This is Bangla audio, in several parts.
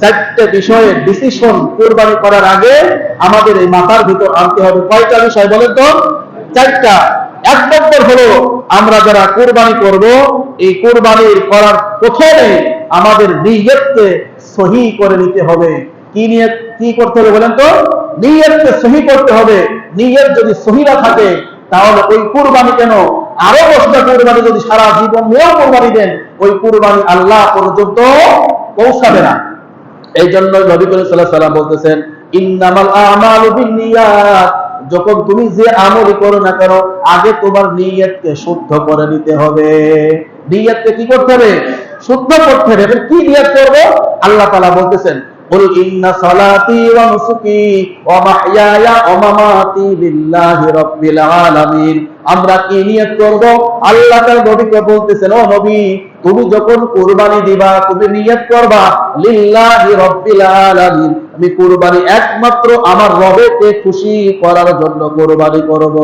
চারটে বিষয়ে ডিসিশন কোরবানি করার আগে আমাদের এই মাথার ভিতর আনতে হবে। কয়টা বিষয় বলেন তো? চারটা। এক নম্বর হলো, আমরা যারা কোরবানি করব, এই কোরবানির করার প্রথমে আমাদের নিয়তকে সহি করে নিতে হবে। কি নিয়ে কি করতে হবে বলেন তো? নিয়তকে সহি করতে হবে। নিয়ত যদি সহি না থাকে, তাহলে ওই কুরবানি কেন? আরও দশটা কুরবানি যদি সারা জীবন নিয়েও কুরবানি দেন, ওই কুরবানি আল্লাহ পর্যন্ত পৌঁছাবে না। এই জন্য নবী করিম সাল্লাহ সাল্লাম বলতেছেন, ইন্নামাল আমাল যখন তুমি যে আমলই করো না করো আগে তোমার নিয়তকে শুদ্ধ করে নিতে হবে। নিয়তকে কি করতে হবে? শুদ্ধ করতে হবে। কি নিয়ত করব? আল্লাহ তালা বলতেছেন قل إن صلاتي ونسكي ومحياي ومماتي لله رب العالمين আমরা কি নিয়ত করব আল্লাহ তার নবীকে বলতেছেন ও নবী তুমি যখন কুরবানি দিবা তুমি নিয়ত করবা লিল্লাহি রাব্বিল আলামিন আমি কুরবানি একমাত্র আমার রবেকে খুশি করার জন্য কুরবানি করব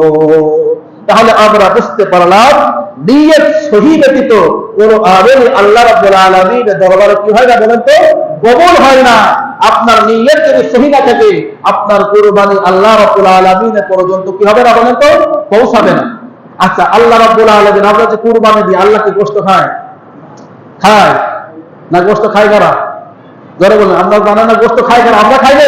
তাহলে আমরা বুঝতে পারলাম নিয়ত সহি ব্যতীত কোন আমল আল্লাহ রাব্বুল আলামিনের দরবারে কি হয় না বলেন তো কবুল হয় না আপনার নিয়ত যদি সহি না থাকে আপনার কুরবানি আল্লাহ রাব্বুল আলামিনের পর্যন্ত কি হবে না বলেন তো? পৌঁছাবে না। আচ্ছা আল্লাহ রাব্বুল আলামিন আমরা যে কুরবানি দিই আল্লাহ কি গোশত খায়? খায়। না গোশত খায় কারা? জোরে বলেন আমরা জানা না গোশত খাই কারা? আমরা খাই না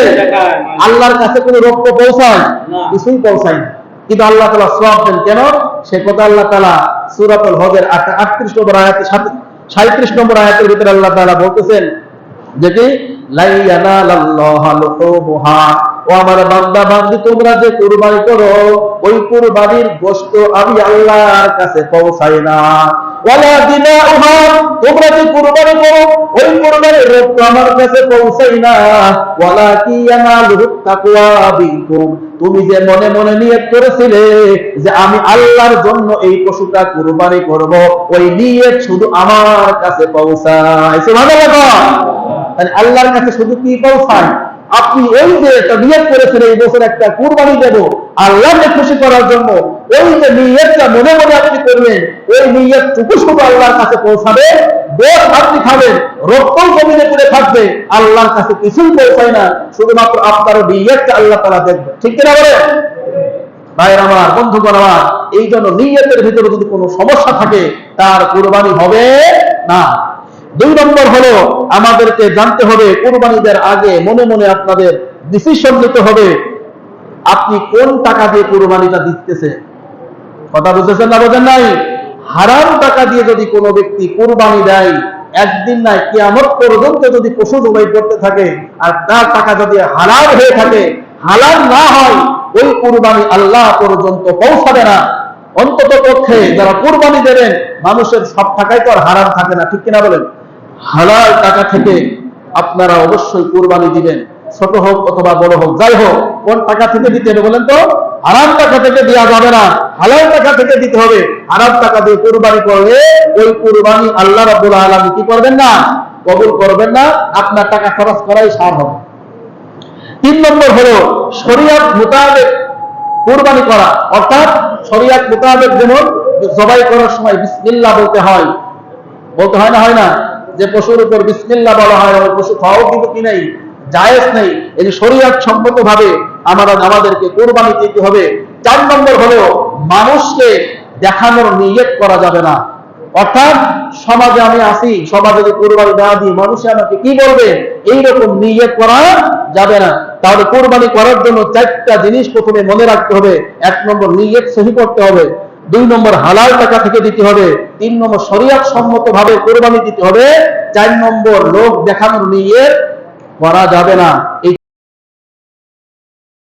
আল্লাহর কাছে কোনো রক্ত পৌঁছায়? না। কিছুই পৌঁছায় না। কিন্তু আল্লাহ তালা সব দেন কেন? সে কথা আল্লাহ তালা সুরাতুল হজের আটত্রিশ নম্বর আয়াতের সাথে সাঁত্রিশ নম্বর আয়াতের ভিতরে আল্লাহ তালা বলতেছেন যে কি লাই ইয়ানালাল্লাহা লুহুমুহা ও আমার বান্দা, বান্দি, তোমরা যে কুরবানি করো, ওই কুরবানির গোশত আমি আল্লাহর কাছে পৌঁছাই না। ওয়ালা দিনাউহা, তোমরা যে কুরবানি করো, ওই কুরবানির রক্ত আমার কাছে পৌঁছাই না। ওয়ালা কি তাকওয়া বিকুম। তুমি যে মনে মনে নিয়ত করেছিলে যে আমি আল্লাহর জন্য এই পশুটা কুরবানি করব, ওই নিয়ত শুধু আমার কাছে পৌঁছায়। সুবহানাল্লাহ। তাহলে আল্লাহর কাছে শুধু কি পৌঁছায় আপনি ওই যে নিয়ত করেছেন, এই বছর একটা কুরবানি দেব, আল্লাহকে খুশি করার জন্য। ওই যে নিয়তটা মনে মনে আপনি করলেন, ওই নিয়তটুকু শুধু আল্লাহর কাছে পৌঁছাবে। দোষ আপনি খাবেন রক্ত জমিনে করে থাকবে। আল্লাহর কাছে কিছুই পৌঁছায় না, শুধুমাত্র আপনার নিয়তটা আল্লাহ তারা দেখবে ঠিক কিনা বলে ভাইয়ের আমার, বন্ধুগণ আমার, এই জন্য নিয়তের ভিতরে যদি কোনো সমস্যা থাকে, তার কুরবানি হবে না। দুই নম্বর হলো, আমাদেরকে জানতে হবে, কুরবানিদের আগে মনে মনে আপনাদের ডিসিশন নিতে হবে, আপনি কোন টাকা দিয়ে কুরবানিটা দিতেছে। কথা বুঝতেছেন না বোঝেন নাই? হারাম টাকা দিয়ে যদি কোনো ব্যক্তি কুরবানি দেয়, একদিন নাই, কিয়ামত পর্যন্ত যদি পশু জবাই করতে থাকে, আর তার টাকা যদি হালাল হয়ে থাকে, হালাল না হয়, ওই কুরবানি আল্লাহ পর্যন্ত পৌঁছাবে না। অন্তত পক্ষে যারা কুরবানি দেবেন, মানুষের সব টাকাই তো আর হারাম থাকে না, ঠিক কিনা বলেন? হালাল টাকা থেকে আপনারা অবশ্যই কুরবানি দিবেন। ছোট হোক অথবা বড় হোক, যাই হোক, কোন টাকা থেকে দিতে হবে বলেন তো? হারাম টাকা থেকে দেওয়া যাবে না। হালাল টাকা থেকে দিতে হবে। হারাম টাকা দিয়ে কুরবানি করলে ওই কুরবানি আল্লাহ রাব্বুল আলামিন কি করবেন না? কবুল করবেন না। আপনার টাকা খরচ করাই সার হবে। তিন নম্বর হলো শরিয়াত মোতাবেক কুরবানি করা। অর্থাৎ শরিয়াত মোতাবেক যেমন জবাই করার সময় বিসমিল্লাহ বলতে হয়। বলতে হয় না হয় না? যে পশুর উপর বিসমিল্লাহ বলা হয় ওই পশু খাওয়াও কিন্তু কি নেই, জায়েজ নেই। এই যে শরীয়ত সম্মত ভাবে আমরা আমাদেরকে কোরবানি দিতে হবে, চার নম্বর হলো মানুষকে দেখানোর নিয়ত করা যাবে না। অর্থাৎ সমাজে আমি আসি, সমাজে যদি কোরবানি না দিই, মানুষে আমাকে কি বলবে? এইরকম নিয়ত করা যাবে না। তাহলে কোরবানি করার জন্য চারটা জিনিস প্রথমে মনে রাখতে হবে। এক নম্বর নিয়ত সহি করতে হবে। দুই নম্বর হালাল টাকা থেকে দিতে হবে, তিন নম্বর শরিয়াত সম্মত ভাবে কোরবানি দিতে হবে, চার নম্বর লোক দেখানোর নিয়ে করা যাবে না। এই